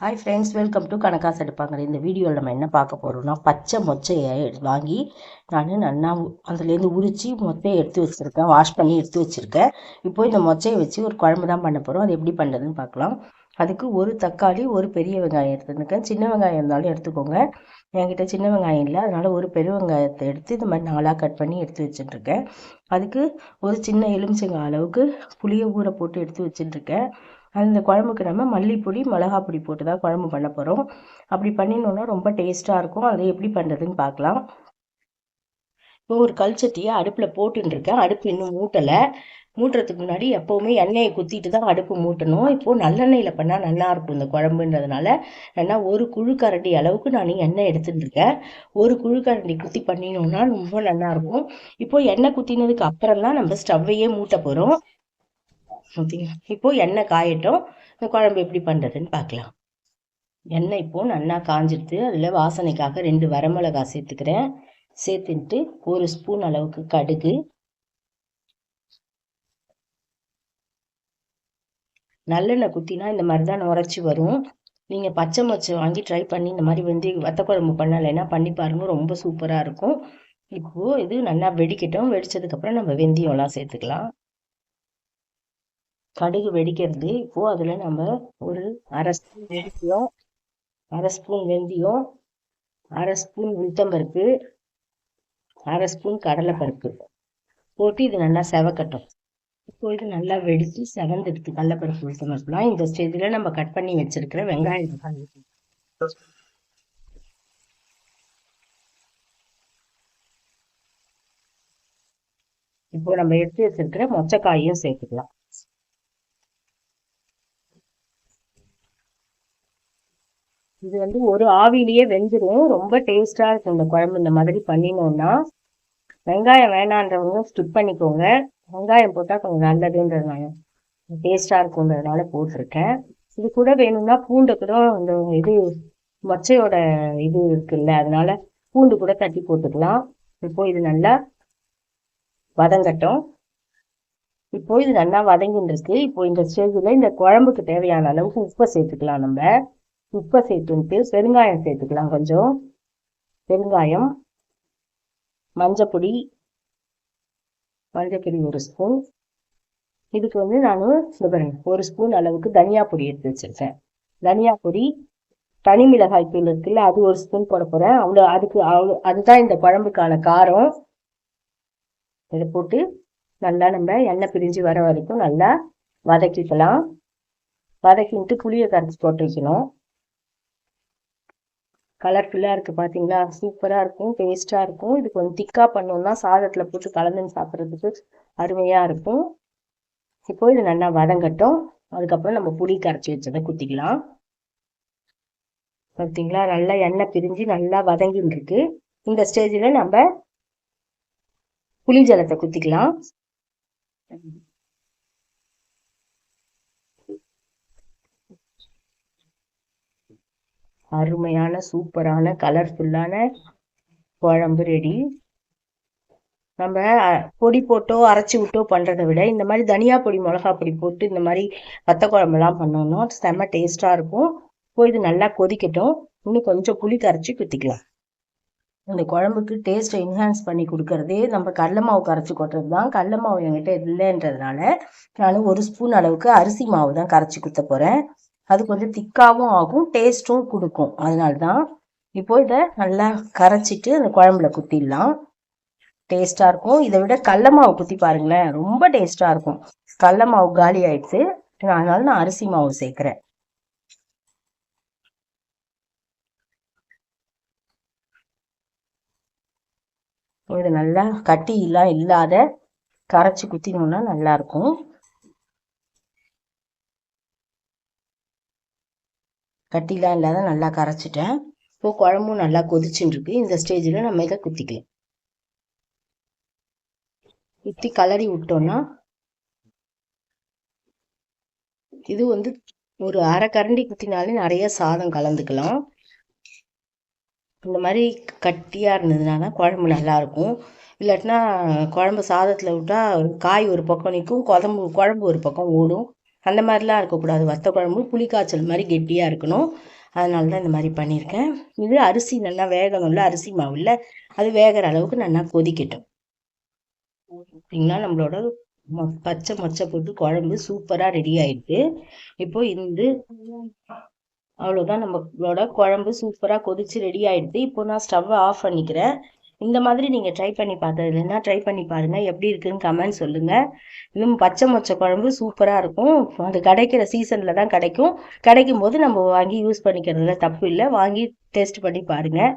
Hi friends welcome to கணக்காசு எடுப்பாங்க இந்த வீடியோவில் நம்ம என்ன பார்க்க போகிறோம்னா பச்சை மொச்சையை வாங்கி நான் நல்லா அதுலேருந்து உரித்து மொச்சையை எடுத்து வச்சுருக்கேன். வாஷ் பண்ணி எடுத்து வச்சுருக்கேன். இப்போ இந்த மொச்சையை வச்சு ஒரு குழம்பு தான் பண்ண போகிறோம் அது எப்படி பண்ணுறதுன்னு பார்க்கலாம். அதுக்கு ஒரு தக்காளி ஒரு பெரிய வெங்காயம் எடுத்துருக்கேன் சின்ன வெங்காயம் இருந்தாலும் எடுத்துக்கோங்க. என்கிட்ட சின்ன வெங்காயம் இல்லை. அதனால் ஒரு பெரிய வெங்காயத்தை எடுத்து இந்த மாதிரி நாலாக கட் பண்ணி எடுத்து வச்சுட்டுருக்கேன் அதுக்கு ஒரு சின்ன எலுமிச்சங்காய் அளவுக்கு புளியை ஊற போட்டு எடுத்து வச்சுட்டுருக்கேன் அந்த குழம்புக்கு நம்ம மல்லிப்பொடி மிளகா பொடி போட்டு தான் குழம்பு பண்ண போகிறோம் அப்படி பண்ணினோன்னா ரொம்ப டேஸ்ட்டாக இருக்கும். அதை எப்படி பண்ணுறதுன்னு பார்க்கலாம். இப்போ ஒரு கல் சட்டியை அடுப்பில் போட்டுருக்கேன் அடுப்பு இன்னும் மூட்டலை. மூட்டுறதுக்கு முன்னாடி எப்போவுமே எண்ணெயை குத்திட்டு தான் அடுப்பு மூட்டணும். இப்போது நல்லெண்ணெயில் பண்ணால் நல்லா இருக்கும் இந்த குழம்புன்றதுனால. நல்லா ஒரு குழு கரண்டி அளவுக்கு நான் எண்ணெய் எடுத்துட்டுருக்கேன் ஒரு குழு கரண்டி குத்தி பண்ணினோம்னா ரொம்ப நல்லா இருக்கும். இப்போ எண்ணெய் குத்தினதுக்கு அப்புறம் தான் நம்ம ஸ்டவ்வையே மூட்ட போகிறோம் இப்போ எண்ணெய் காயட்டும். இந்த குழம்பு எப்படி பண்ணுறதுன்னு பார்க்கலாம். எண்ணெய் இப்போ நல்லா காஞ்சிடுது. அதில் வாசனைக்காக ரெண்டு வரமிளகா சேர்த்துக்கிறேன். சேர்த்துட்டு ஒரு ஸ்பூன் அளவுக்கு கடுகு. நல்லெண்ணெய் குத்தினா இந்த மாதிரி தான் உரைச்சி வரும். நீங்கள் பச்சை மொச்சை வாங்கி ட்ரை பண்ணி இந்த மாதிரி வந்து வத்த குழம்பு பண்ணலைன்னா பண்ணி பாருங்கள் ரொம்ப சூப்பராக இருக்கும். இப்போது இது நல்லா வெடிக்கட்டும். வெடிச்சதுக்கப்புறம் நம்ம வெந்தயம்லாம் சேர்த்துக்கலாம். கடுகு வெடிக்கிறது இப்போது அதில் நம்ம ஒரு அரை ஸ்பூன் வெந்தியம் அரை ஸ்பூன் வெந்தயம் அரை ஸ்பூன் உளுத்தம்பருப்பு அரை ஸ்பூன் கடலைப்பருப்பு. போட்டு இது நல்லா செவக்கட்டும். இப்போ இது நல்லா வெடித்து செவந்தெடுத்து கடலைப்பருப்பு உளுத்தம்பருப்புலாம் இந்த ஸ்டேஜில் நம்ம கட் பண்ணி வச்சிருக்கிற வெங்காயம். இப்போ நம்ம எடுத்து வச்சிருக்கிற மொச்சக்காயும் சேர்த்துக்கலாம். இது வந்து ஒரு ஆவிலேயே வெந்துடும் ரொம்ப டேஸ்டாக இருக்கும் இந்த குழம்பு. இந்த மாதிரி பண்ணினோம்னா வெங்காயம் வேணான்றவங்க ஸ்டிப் பண்ணிக்கோங்க. வெங்காயம் போட்டால் கொஞ்சம் நல்லதுன்றதுனால டேஸ்டாக இருக்குன்றதுனால போட்டிருக்கேன். இது கூட வேணும்னா பூண்டு கூட இந்த இது மொச்சையோட இது இருக்குல்ல அதனால பூண்டு கூட தட்டி போட்டுக்கலாம். இப்போ இது நல்லா வதங்கட்டும். இப்போ இது நல்லா வதங்கின்னு இருக்கு இப்போ இந்த ஸ்டேஜில் இந்த குழம்புக்கு தேவையான அளவுக்கு உப்பை சேர்த்துக்கலாம் நம்ம. உப்பை சேர்த்துட்டு பெருங்காயம் சேர்த்துக்கலாம் கொஞ்சம். பெருங்காயம் மஞ்சப்பொடி மஞ்சப்பொடி ஒரு ஸ்பூன் இதுக்கு வந்து நான் ஒரு ஸ்பூன் அளவுக்கு தனியா பொடி எடுத்து வச்சிருக்கேன். தனியா பொடி தனி மிளகாய் தூள் இருக்குல்ல அது ஒரு ஸ்பூன் போட போகிறேன் அவ்வளோ அதுக்கு அவ்வளோ அதுதான் இந்த குழம்புக்கான காரம். இதை போட்டு நல்லா நம்ம எண்ணெய் பிரிஞ்சு வர வரைக்கும் நல்லா வதக்கிக்கலாம். வதக்கிட்டு புளியை கரைச்சி போட்டு வைக்கணும். கலர்ஃபுல்லாக இருக்குது பார்த்தீங்களா சூப்பராக இருக்கும் டேஸ்ட்டாக இருக்கும். இது கொஞ்சம் திக்காக பண்ணோம்னா சாதத்தில் போட்டு கலந்துன்னு சாப்பிட்றதுக்கு அருமையாக இருக்கும். இப்போ இது நல்லா வதங்கட்டும். அதுக்கப்புறம் நம்ம புளி கரைச்சி வச்சதை குத்திக்கலாம். பார்த்தீங்களா நல்லா எண்ணெய் பிரிஞ்சு நல்லா வதங்கின்னு இருக்கு இந்த ஸ்டேஜில் நம்ம புளி ஜலத்தை குத்திக்கலாம். அருமையான சூப்பரான கலர்ஃபுல்லான குழம்பு ரெடி நம்ம பொடி போட்டோ அரைச்சி விட்டோ பண்ணுறதை விட இந்த மாதிரி தனியா பொடி மிளகா பொடி போட்டு இந்த மாதிரி வத்த குழம்புலாம் பண்ணோம்னா செம்ம டேஸ்ட்டாக இருக்கும். இப்போ இது நல்லா கொதிக்கட்டும். இன்னும் கொஞ்சம் புளி கரைச்சி குத்திக்கலாம். இந்த குழம்புக்கு டேஸ்ட்டை என்ஹான்ஸ் பண்ணி கொடுக்கறதே நம்ம கடல மாவு கரைச்சி கொட்டுறது தான். கடல மாவு என்கிட்ட இல்லைன்றதுனால நான் ஒரு ஸ்பூன் அளவுக்கு அரிசி மாவு தான் கரைச்சி குத்த போகிறேன் அது கொஞ்சம் திக்காகவும் ஆகும் டேஸ்ட்டும் கொடுக்கும். அதனால தான் இப்போ இதை நல்லா கரைச்சிட்டு அந்த குழம்புல குத்திடலாம். டேஸ்ட்டாக இருக்கும். இதை விட கடல மாவு குத்தி பாருங்களேன் ரொம்ப டேஸ்ட்டாக இருக்கும். கடல மாவு காலி ஆயிடுச்சு. அதனால நான் அரிசி மாவு சேர்க்குறேன். இது நல்லா கட்டியெல்லாம் இல்லாத கரைச்சி குத்தினோம்னா நல்லாயிருக்கும் கட்டிலாம் இல்லாத நல்லா கரைச்சிட்டேன். இப்போ குழம்பும் நல்லா கொதிச்சுட்டுருக்கு இந்த ஸ்டேஜில் நம்ம இதை குத்திக்கலாம் குத்தி கலரி விட்டோன்னா இது வந்து ஒரு அரை கரண்டி குத்தினாலே நிறைய சாதம் கலந்துக்கலாம். இந்த மாதிரி கட்டியாக இருந்ததுனால தான் குழம்பு நல்லாயிருக்கும் இல்லாட்டினா குழம்பு சாதத்தில் விட்டால் காய் ஒரு பக்கம் நிற்கும் குழம்பு குழம்பு ஒரு பக்கம் ஓடும். அந்த மாதிரிலாம் இருக்கக்கூடாது. வத்த குழம்பு புளிக்காய்ச்சல் மாதிரி கெட்டியாக இருக்கணும். அதனால தான் இந்த மாதிரி பண்ணியிருக்கேன். இது அரிசி நல்லா வேகணும்ல அரிசி மாவுல. அது வேகிற அளவுக்கு நல்லா கொதிக்கட்டும். பார்த்தீங்களா நம்மளோட மொ- பச்சை மொச்சை போட்டு குழம்பு சூப்பராக ரெடி ஆயிடுது இப்போ இந்த அவ்வளோதான் நம்மளோட குழம்பு சூப்பராக கொதிச்சு ரெடி ஆயிடுது இப்போ நான் ஸ்டவ்வை ஆஃப் பண்ணிக்கிறேன். இந்த மாதிரி நீங்கள் ட்ரை பண்ணி பார்த்தது இல்லைன்னா ட்ரை பண்ணி பாருங்கள் எப்படி இருக்குன்னு கமெண்ட் சொல்லுங்கள் இன்னும் பச்சை மொச்சை குழம்பு சூப்பராக இருக்கும். அது கிடைக்கிற சீசனில் தான் கிடைக்கும். கிடைக்கும் போது நம்ம வாங்கி யூஸ் பண்ணிக்கிறதுல தப்பு இல்லை. வாங்கி டேஸ்ட் பண்ணி பாருங்கள்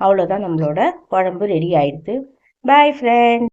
அவ்வளோதான் நம்மளோட குழம்பு ரெடி ஆயிடுது. பாய் ஃப்ரெண்ட்